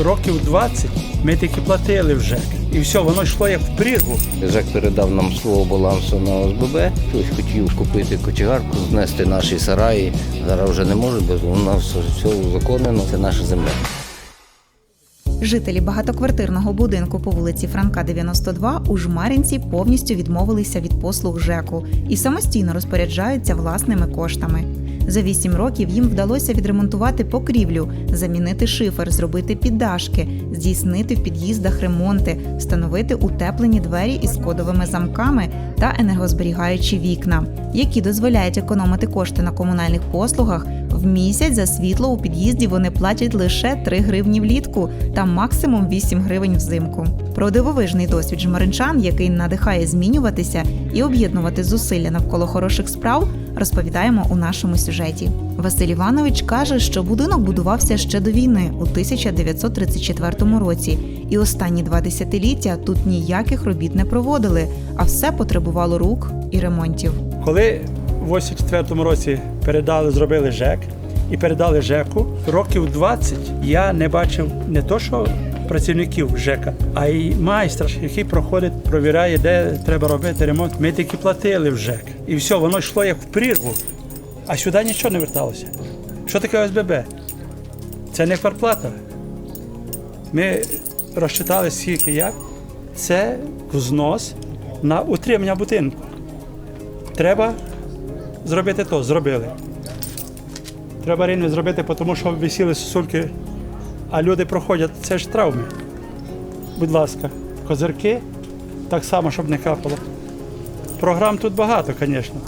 років 20 ми тільки платили вже. І все, воно йшло як в прірву. Жек передав нам свого балансу на ОСББ. Хтось хотів купити кочегарку, знести наші сараї. Зараз вже не може, бо у нас все узаконено. Це наша земля. Жителі багатоквартирного будинку по вулиці Франка 92 у Жмарінці повністю відмовилися від послуг ЖЕКу і самостійно розпоряджаються власними коштами. За вісім років їм вдалося відремонтувати покрівлю, замінити шифер, зробити піддашки, здійснити в під'їздах ремонти, встановити утеплені двері із кодовими замками та енергозберігаючі вікна, які дозволяють економити кошти на комунальних послугах. Місяць за світло у під'їзді вони платять лише 3 гривні влітку та максимум 8 гривень взимку. Про дивовижний досвід жмаринчан, який надихає змінюватися і об'єднувати зусилля навколо хороших справ, розповідаємо у нашому сюжеті. Василь Іванович каже, що будинок будувався ще до війни у 1934 році, і останні два десятиліття тут ніяких робіт не проводили, а все потребувало рук і ремонтів. Коли в 84-му році передали, зробили ЖЕК і передали ЖЕКу, років 20 я не бачив не то, що працівників ЖЕКа, а й майстра, який проходить, провіряє, де треба робити ремонт. Ми тільки платили в ЖЕК. І все, воно йшло як в прірву, а сюди нічого не верталося. Що таке ОСББ? Це не квартплата. Ми розчитали скільки як. Це взнос на утримання будинку. Треба зробити то, зробили. Треба рівно зробити, тому що висіли сосульки, а люди проходять, це ж травми. Будь ласка, козирки, так само, щоб не капало. Програм тут багато, звісно.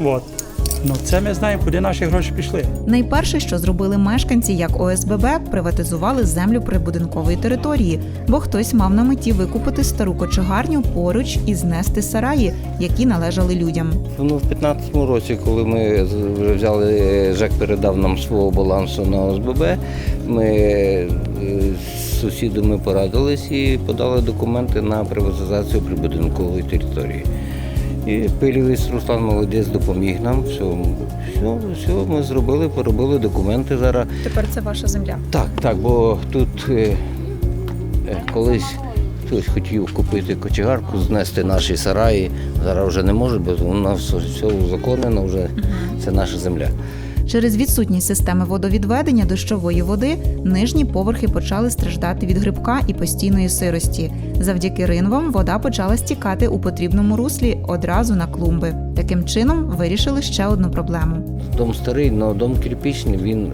От. Ну це ми знаємо, куди наші гроші пішли. Найперше, що зробили мешканці, як ОСББ, приватизували землю прибудинкової території, бо хтось мав на меті викупити стару кочегарню поруч і знести сараї, які належали людям. Ну, в 15-му році, коли ми вже взяли, е, Жек передав нам свого балансу на ОСББ, ми е, з сусідами порадились і подали документи на приватизацію прибудинкової території. І Пилівець Руслан Молодець допоміг нам. Все, все, все ми зробили, поробили документи зараз. Тепер це ваша земля. Так, так, бо тут е, е, колись хтось хотів купити кочегарку, знести наші сараї. Зараз вже не може, бо у нас все, все узаконено, вже це наша земля. Через відсутність системи водовідведення дощової води нижні поверхи почали страждати від грибка і постійної сирості. Завдяки ринвам вода почала стікати у потрібному руслі одразу на клумби. Таким чином вирішили ще одну проблему. Дом старий, але дом кирпичний, він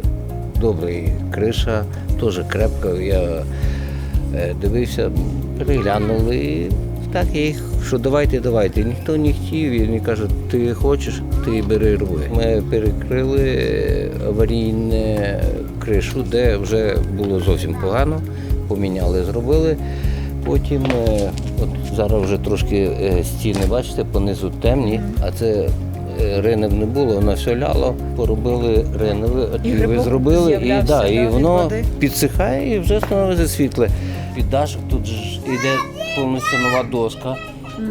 добрий. Криша теж крепка. Я е, дивився, переглянули. Так я їх, що давайте, давайте. Ніхто не хотів, і вони кажуть, ти хочеш, ти бери роби. Ми перекрили аварійну кришу, де вже було зовсім погано. Поміняли, зробили. Потім, е, от зараз вже трошки е, стіни, бачите, понизу темні, а це е, не було, воно все ляло, поробили риневі, отвіри зробили, і, да, і воно підсихає і вже становиться світле. Під дашок тут ж іде повністю нова доска.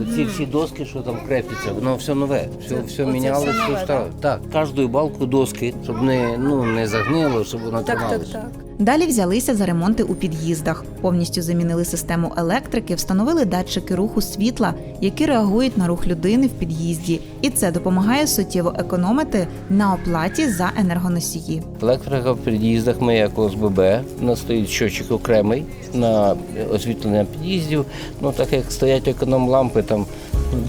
Оці всі доски, що там крепляться, воно все нове, все, все мінялося, все стало. Так, кожну балку доски, щоб не, ну, не загнило, щоб воно трималося. Далі взялися за ремонти у під'їздах, повністю замінили систему електрики, встановили датчики руху світла, які реагують на рух людини в під'їзді, і це допомагає суттєво економити на оплаті за енергоносії. Електрика в під'їздах ми як ОСББ. У нас стоїть щочик окремий на освітлення під'їздів. Ну так як стоять економ-лампи, там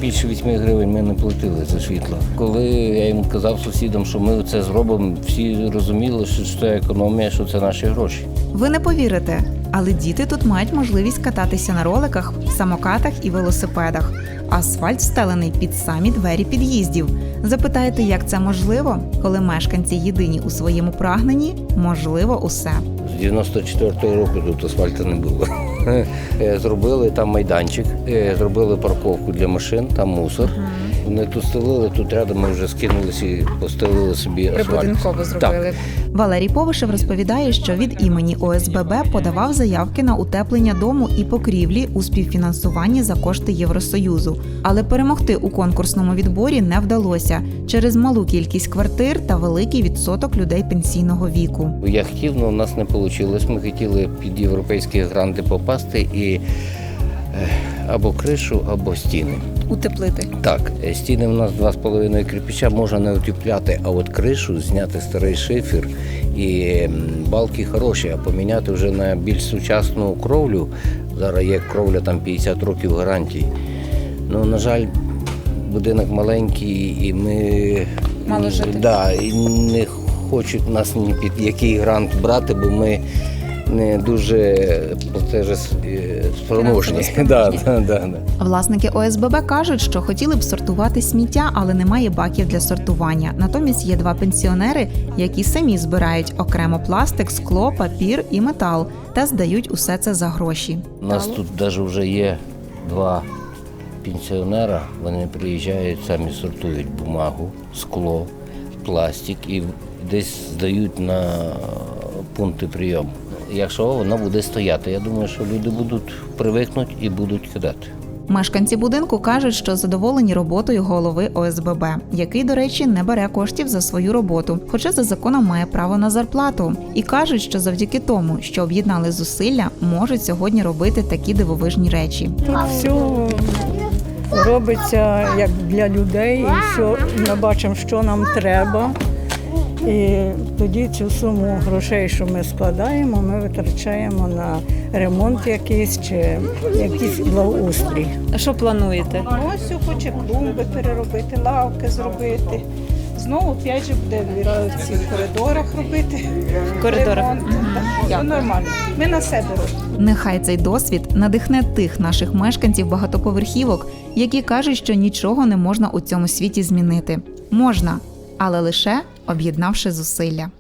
більше 8 гривень ми не платили за світло. Коли я їм казав сусідам, що ми це зробимо, всі розуміли, що це економія, що це наші гроші. Ви не повірите, але діти тут мають можливість кататися на роликах, самокатах і велосипедах. Асфальт встелений під самі двері під'їздів. Запитаєте, як це можливо, коли мешканці єдині у своєму прагненні? Можливо, усе. З 94-го року тут асфальту не було. Е, Зробили там майданчик, е, зробили парковку для машин, там мусор. Вони тут стелили, тут рядом ми вже скинулися і постелили собі асфальт. Прибудинково зробили. Валерій Повишев розповідає, що від імені ОСББ подавав заявки на утеплення дому і покрівлі у співфінансуванні за кошти Євросоюзу. Але перемогти у конкурсному відборі не вдалося через малу кількість квартир та великий відсоток людей пенсійного віку. Я хотів, але у нас не вийшло. Ми хотіли під європейські гранти попасти і е, або кришу, або стіни. Утеплити. Так, е, стіни в нас 2,5 кирпича можна не утепляти, а от кришу зняти старий шифер і балки хороші, а поміняти вже на більш сучасну кровлю. Зараз є кровля там 50 років гарантій. Ну, на жаль, будинок маленький і ми Мало жити. Да, і не хочуть нас ні під який грант брати, бо ми не дуже платежеспроможні. Да, да, да, да. Власники ОСББ кажуть, що хотіли б сортувати сміття, але немає баків для сортування. Натомість є два пенсіонери, які самі збирають окремо пластик, скло, папір і метал та здають усе це за гроші. У нас тут навіть вже є два пенсіонера. Вони приїжджають, самі сортують бумагу, скло, пластик і десь здають на пункти прийому. Якщо воно буде стояти, я думаю, що люди будуть привикнуть і будуть кидати. Мешканці будинку кажуть, що задоволені роботою голови ОСББ, який, до речі, не бере коштів за свою роботу, хоча за законом має право на зарплату. І кажуть, що завдяки тому, що об'єднали зусилля, можуть сьогодні робити такі дивовижні речі. Тут все робиться як для людей, і все, ми бачимо, що нам треба. І тоді цю суму грошей, що ми складаємо, ми витрачаємо на ремонт якийсь чи якийсь благоустрій. А що плануєте? Ось хоче клумби переробити, лавки зробити. Знову опять же буде в цих коридорах робити. В коридорах. ремонт. Так, Все нормально. Ми на себе робимо. Нехай цей досвід надихне тих наших мешканців багатоповерхівок, які кажуть, що нічого не можна у цьому світі змінити. Можна, але лише об'єднавши зусилля.